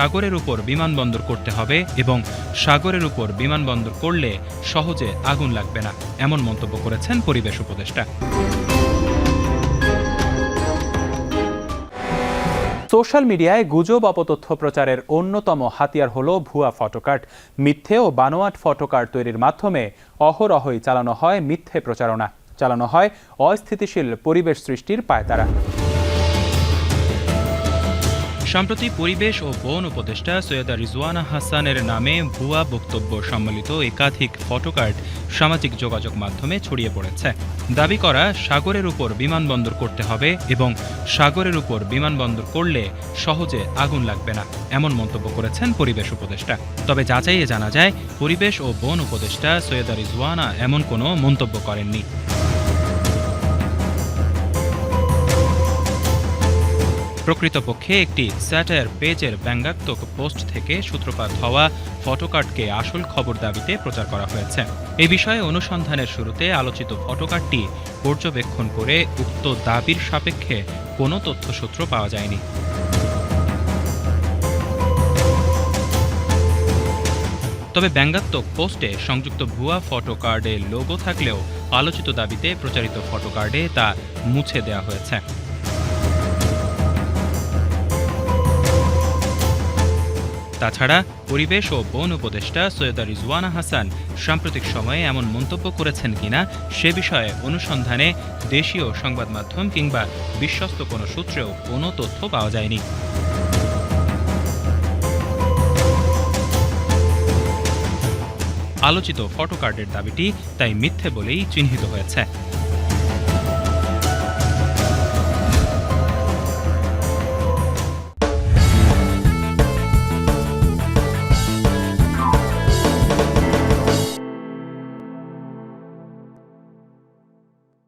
সাগরের উপর বিমানবন্দর করতে হবে এবং সাগরের উপর বিমানবন্দর করলে সহজে আগুন লাগবে না, এমন মন্তব্য করেছেন পরিবেশ উপদেষ্টা। সোশ্যাল মিডিয়ায় গুজব অপতথ্য প্রচারের অন্যতম হাতিয়ার হল ভুয়া ফটোকার্ড। মিথ্যে ও বানোয়াট ফটোকার্ড তৈরির মাধ্যমে অহরহই চালানো হয় মিথ্যে প্রচারণা। চালানো হয় অস্থিতিশীল পরিবেশ সৃষ্টির পায়তারা। সম্প্রতি পরিবেশ ও বন উপদেষ্টা সৈয়দা রিজওয়ানা হাসানের নামে ভুয়া বক্তব্য সম্বলিত একাধিক ফটোকার্ড সামাজিক যোগাযোগ মাধ্যমে ছড়িয়ে পড়েছে। দাবি করা, সাগরের উপর বিমানবন্দর করতে হবে এবং সাগরের উপর বিমানবন্দর করলে সহজে আগুন লাগবে না, এমন মন্তব্য করেছেন পরিবেশ উপদেষ্টা। তবে যাচাইয়ে জানা যায়, পরিবেশ ও বন উপদেষ্টা সৈয়দা রিজওয়ানা এমন কোনো মন্তব্য করেননি। প্রকৃতপক্ষে একটি স্যাটায়ার পেজের ব্যঙ্গাত্মক পোস্ট থেকে সূত্রপাত হওয়া ফটোকার্ডকে আসল খবর দাবিতে প্রচার করা হয়েছে। এ বিষয়ে অনুসন্ধানের শুরুতে আলোচিত ফটোকার্ডটি পর্যবেক্ষণ করে উক্ত দাবির সাপেক্ষে কোনো তথ্যসূত্র পাওয়া যায়নি। তবে ব্যঙ্গাত্মক পোস্টে সংযুক্ত ভুয়া ফটো কার্ডে লোগো থাকলেও আলোচিত দাবিতে প্রচারিত ফটো কার্ডে তা মুছে দেওয়া হয়েছে। তাছাড়া পরিবেশ ও বন উপদেষ্টা সৈয়দা রিজওয়ানা হাসান সাম্প্রতিক সময়ে এমন মন্তব্য করেছেন কিনা সে বিষয়ে অনুসন্ধানে দেশীয় সংবাদ মাধ্যম কিংবা বিশ্বস্ত কোনো সূত্রেও কোনো তথ্য পাওয়া যায়নি। আলোচিত ফটোকার্ডের দাবিটি তাই মিথ্যে বলেই চিহ্নিত হয়েছে।